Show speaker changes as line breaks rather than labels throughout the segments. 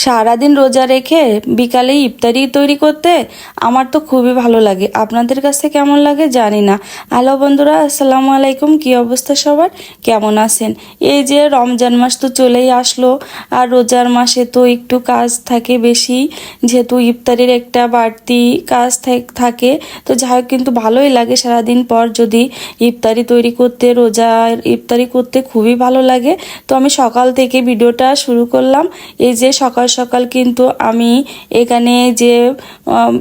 সারাদিন রোজা রেখে বিকালে ইফতারি তৈরি করতে আমার তো খুবই ভালো লাগে। আপনাদের কাছে কেমন লাগে জানি না। হ্যালো বন্ধুরা, আসসালামু আলাইকুম। কি অবস্থা সবার? কেমন আছেন? এই যে রমজান মাস তো চলেই আসলো, আর রোজার মাসে তো একটু কাজ থাকে বেশি, যেহেতু ইফতারির একটা বাড়তি কাজ থাক- তো যাই হোক, কিন্তু ভালোই লাগে সারাদিন পর যদি ইফতারি তৈরি করতে রোজার ইফতারি করতে খুবই ভালো লাগে। তো আমি সকাল থেকে ভিডিওটা শুরু করলাম। এই যে সকাল সকাল কিন্তু আমি এখানে যে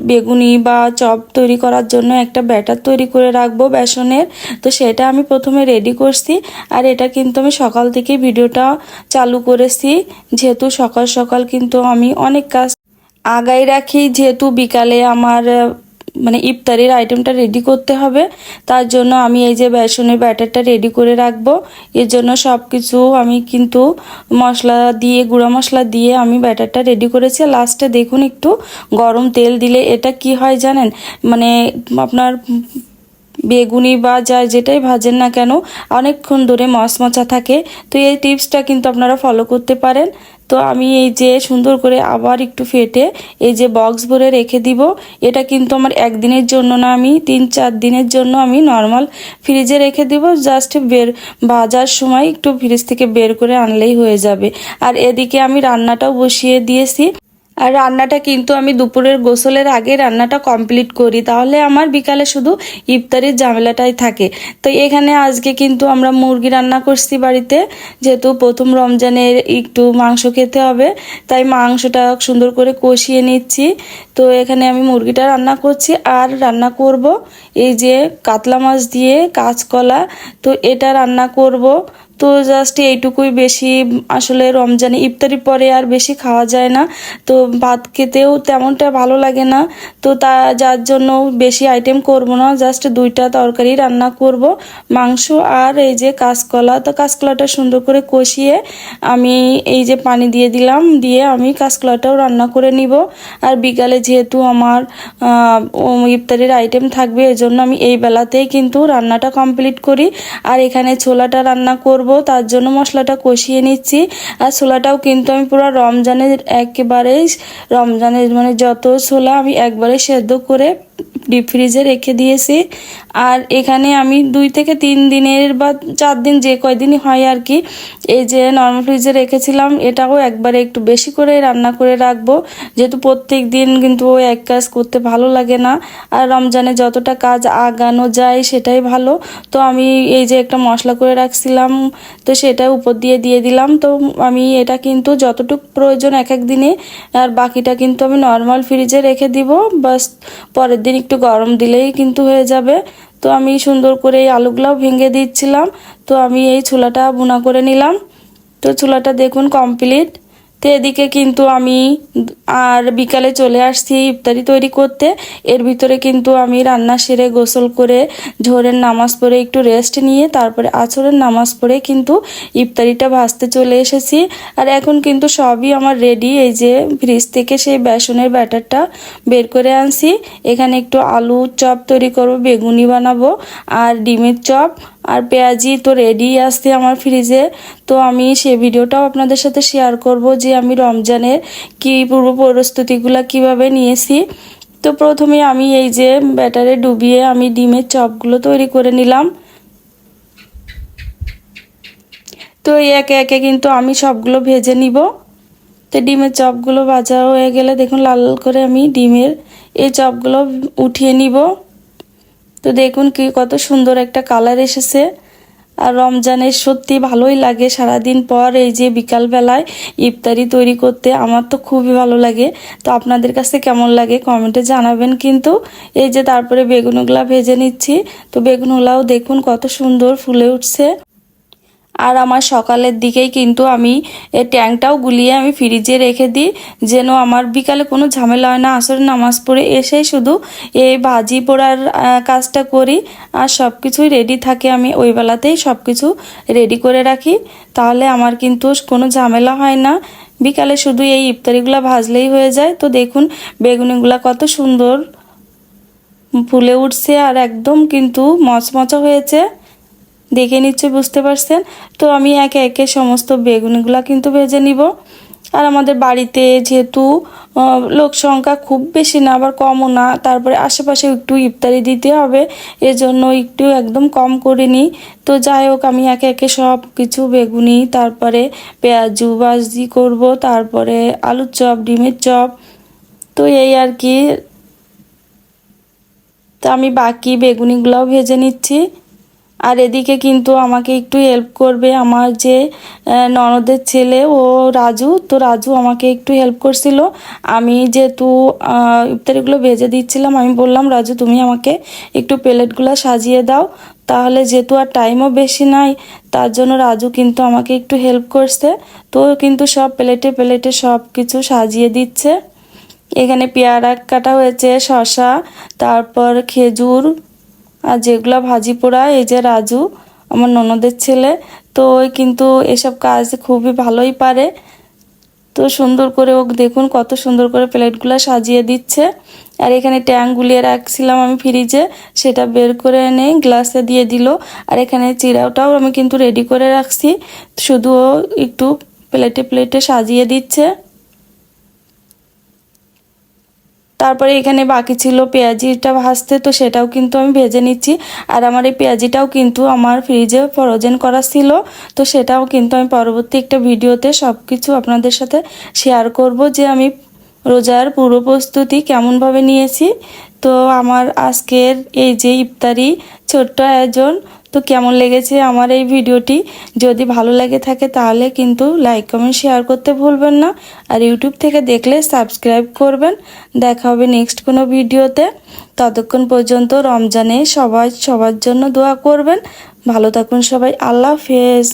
বেগুনি বা চপ তৈরি করার জন্য একটা ব্যাটার তৈরি করে রাখব বেসনের। তো সেটা আমি প্রথমে রেডি করছি। আর এটা কিন্তু আমি সকাল থেকে ভিডিওটা চালু করেছি। যেহেতু সকাল সকাল কিন্তু আমি অনেক কাজ আগাই রাখি। যেহেতু বিকালে আমার মানে ইফতারির আইটেমটা রেডি করতে হবে। তার জন্য আমি এই যে বেসনের ব্যাটারটা রেডি করে রাখব। এর জন্য সব কিছু আমি কিন্তু মশলা দিয়ে, গুঁড়া মশলা দিয়ে আমি ব্যাটারটা রেডি করেছি। লাস্টে দেখুন একটু গরম তেল দিলে এটা কি হয় জানেন? মানে আপনার বেগুনি বা যা যেটাই ভাজেন না কেন, অনেকক্ষণ ধরে মচমচা থাকে। তো এই টিপসটা কিন্তু আপনারা ফলো করতে পারেন। তো আমি এই যে সুন্দর করে আবার একটু ফেটে এই যে বক্স ভরে রেখে দিব। এটা কিন্তু আমার একদিনের জন্য না, আমি তিন চার দিনের জন্য আমি নর্মাল ফ্রিজে রেখে দিব। জাস্ট বের বাজার সময় একটু ফ্রিজ থেকে বের করে আনলেই হয়ে যাবে। আর এদিকে আমি রান্নাটাও বসিয়ে দিয়েছি। আর রান্নাটা কিন্তু আমি দুপুরের গোসলের আগে রান্নাটা কমপ্লিট করি। তাহলে আমার বিকালে শুধু ইফতারির ঝামেলাটাই থাকে। তো এখানে আজকে কিন্তু আমরা মুরগি রান্না করছি বাড়িতে। যেহেতু প্রথম রমজানের একটু মাংস খেতে হবে, তাই মাংসটা সুন্দর করে কষিয়ে নিচ্ছি। তো এখানে আমি মুরগিটা রান্না করছি আর রান্না করব এই যে কাতলা মাছ দিয়ে কাঁচকলা। তো এটা রান্না করব। তো জাস্ট এইটুকুই বেশি, আসলে রমজানে ইফতারি পরে আর বেশি খাওয়া যায় না। তো ভাত খেতেও তেমনটা ভালো লাগে না। তো তা, যার জন্য বেশি আইটেম করব না জাস্ট দুইটা তরকারি রান্না করব। মাংস আর এই যে কাঁচকলা, তো কাঁচকলাটা সুন্দর করে কষিয়ে আমি এই যে পানি দিয়ে দিলাম, দিয়ে আমি কাঁচকলাটাও রান্না করে নিব। আর বিকালে যেহেতু আমার ইফতারির আইটেম থাকবে, এজন্য আমি এই বেলাতেই কিন্তু রান্নাটা কমপ্লিট করি। আর এখানে ছোলাটা রান্না করব। তার জন্য মশলাটা কষিয়ে নিচ্ছি। আর ছোলাটাও কিন্তু আমি পুরো রমজানের একেবারেই, রমজানের মানে যত ছোলা আমি একবারে সেদ্ধ করে ডিপ ফ্রিজে রেখে দিয়েছি। আর এখানে আমি দুই থেকে তিন দিনের বা চার দিন যে কয়দিনই হয় আর কি, এই যে নর্মাল ফ্রিজে রেখেছিলাম, এটাও একবারে একটু বেশি করে রান্না করে রাখব। যেহেতু প্রত্যেক দিন কিন্তু ওই এক কাজ করতে ভালো লাগে না, আর রমজানে যতটা কাজ আগানো যায় সেটাই ভালো। তো আমি এই যে একটা মশলা করে রাখছিলাম, তো সেটা উপর দিয়ে দিয়ে দিলাম। তো আমি এটা কিন্তু যতটুকু প্রয়োজন এক এক দিনে, আর বাকিটা কিন্তু আমি নর্মাল ফ্রিজে রেখে দিব। বাস পরের দিন একটু গরম দিলেই কিন্তু হয়ে যাবে। তো আমি সুন্দর করে এই আলুগুলাও ভেঙে দিচ্ছিলাম। তো আমি এই ছোলাটা বোনা করে নিলাম। তো ছোলাটা দেখুন কমপ্লিট তো এদিকে কিন্তু আমি আর বিকালে চলে আসছি ইফতারি তৈরি করতে। এর ভিতরে কিন্তু আমি রান্না সেরে গোসল করে ঝোরের নামাজ পড়ে একটু রেস্ট নিয়ে তারপরে আছরের নামাজ পড়ে কিন্তু ইফতারিটা ভাজতে চলে এসেছি। আর এখন কিন্তু সবই আমার রেডি এই যে ফ্রিজ থেকে সেই বেসনের ব্যাটারটা বের করে আনছি। এখানে একটু আলু চপ তৈরি করব, বেগুনি বানাবো আর ডিমের চপ আর পেঁয়াজি তো রেডি আসছে আমার ফ্রিজে তো আমি সেই ভিডিওটাও আপনাদের সাথে শেয়ার করব যে আমি রমজানের কী পূর্ব প্রস্তুতিগুলো কীভাবে নিয়েছি? তো প্রথমে আমি এই যে ব্যাটারে ডুবিয়ে আমি ডিমের চপগুলো তৈরি করে নিলাম। তো একে একে কিন্তু আমি সবগুলো ভেজে নিব। তো ডিমের চপগুলো ভাজা হয়ে গেলে দেখুন, লাল লাল করে আমি ডিমের এই চপগুলো উঠিয়ে নিব। তো দেখুন কি কত সুন্দর একটা কালার এসেছে। আর রমজানের সত্যি ভালোই লাগে। সারাদিন পর এই যে বিকালবেলায় ইফতারি তৈরি করতে আমার তো খুবই ভালো লাগে। তো আপনাদের কাছে কেমন লাগে কমেন্টে জানাবেন কিন্তু। এই যে তারপরে বেগুনগুলা ভেজে নিচ্ছি। তো বেগুনগুলাও দেখুন কত সুন্দর ফুলে উঠছে। আর আমার সকালের দিকেই কিন্তু আমি এই ট্যাংটাও গুলিয়ে আমি ফ্রিজে রেখে দিই, যেন আমার বিকালে কোনো ঝামেলা হয় না। আসলে নামাজ পড়ে এসেই শুধু এই ভাজি পোড়ার কাজটা করি আর সব কিছুই রেডি থাকে। আমি ওই বেলাতেই সব কিছু রেডি করে রাখি। তাহলে আমার কিন্তু কোনো ঝামেলা হয় না। বিকালে শুধু এই ইফতারিগুলো ভাজলেই হয়ে যায়। তো দেখুন, বেগুনিগুলা কত সুন্দর ফুলে উঠছে আর একদম কিন্তু মচমচা হয়েছে। দেখে নিচ্ছে, বুঝতে পারছেন? তো আমি একে একে সমস্ত বেগুনগুলা কিন্তু ভেজে নিব। আর আমাদের বাড়িতে যেহেতু লোক সংখ্যা খুব বেশি না, আবার কমও না, তারপরে আশেপাশে একটু ইফতারি দিতে হবে, এজন্য একটু একদম কম করে নিই। তো যাই হোক, আমি একে একে সব কিছু বেগুনি, তারপরে পেঁয়াজু ভাজি করব, তারপরে আলুর চপ, ডিমের চপ। তো এই আর কি। তো আমি বাকি বেগুনিগুলোও ভেজে নিচ্ছি। আর এদিকে কিন্তু আমাকে একটু হেল্প করবে আমার যে ননদের ছেলে, ও রাজু। তো রাজু আমাকে একটু হেল্প করছিল। আমি যেহেতু ইফতারিগুলো ভেজে দিচ্ছিলাম, আমি বললাম, রাজু, তুমি আমাকে একটু প্লেটগুলো সাজিয়ে দাও। তাহলে যেহেতু আর টাইমও বেশি নাই, তার জন্য রাজু কিন্তু আমাকে একটু হেল্প করছে। তো কিন্তু সব প্লেটে প্লেটে সব কিছু সাজিয়ে দিচ্ছে। এখানে পেয়ারা কাটা হয়েছে শশা তারপর খেজুর আর যেগুলো ভাজি পোড়া, এই যে রাজু, আমার ননদের ছেলে, তো ওই কিন্তু এসব কাজ খুবই ভালোই পারে। তো সুন্দর করে ও দেখুন, কত সুন্দর করে প্লেটগুলো সাজিয়ে দিচ্ছে। আর এখানে ট্যাং গুলিয়ে রাখছিলাম আমি ফ্রিজে, সেটা বের করে এনে গ্লাসে দিয়ে দিল। আর এখানে চিড়াওটাও আমি কিন্তু রেডি করে রাখছি। শুধু ও একটু প্লেটে প্লেটে সাজিয়ে দিচ্ছে। তারপরে এখানে বাকি ছিল পেঁয়াজিটা ভাজতে, তো সেটাও কিন্তু আমি ভেজে নিচ্ছি। আর আমার এই পেঁয়াজিটাও কিন্তু আমার ফ্রিজে ফ্রোজেন করা ছিল, তো সেটাও কিন্তু আমি পরবর্তী একটা ভিডিওতে সব কিছু আপনাদের সাথে শেয়ার করব যে আমি রোজার পূর্ব প্রস্তুতি কেমনভাবে নিয়েছি। তো আমার আজকের এই যে ইফতারি, ছোট্ট আয়োজন তো কেমন লেগেছে আমার এই ভিডিওটি? যদি ভালো লাগে থাকে তাহলে কিন্তু লাইক কমেন্ট শেয়ার করতে ভুলবেন না। আর ইউটিউব থেকে দেখলে সাবস্ক্রাইব করবেন। দেখা হবে নেক্সট কোনো ভিডিওতে। ততক্ষণ পর্যন্ত রমজানে সবাই সবার জন্য দোয়া করবেন। ভালো থাকুন সবাই। আল্লাহ হাফেজ।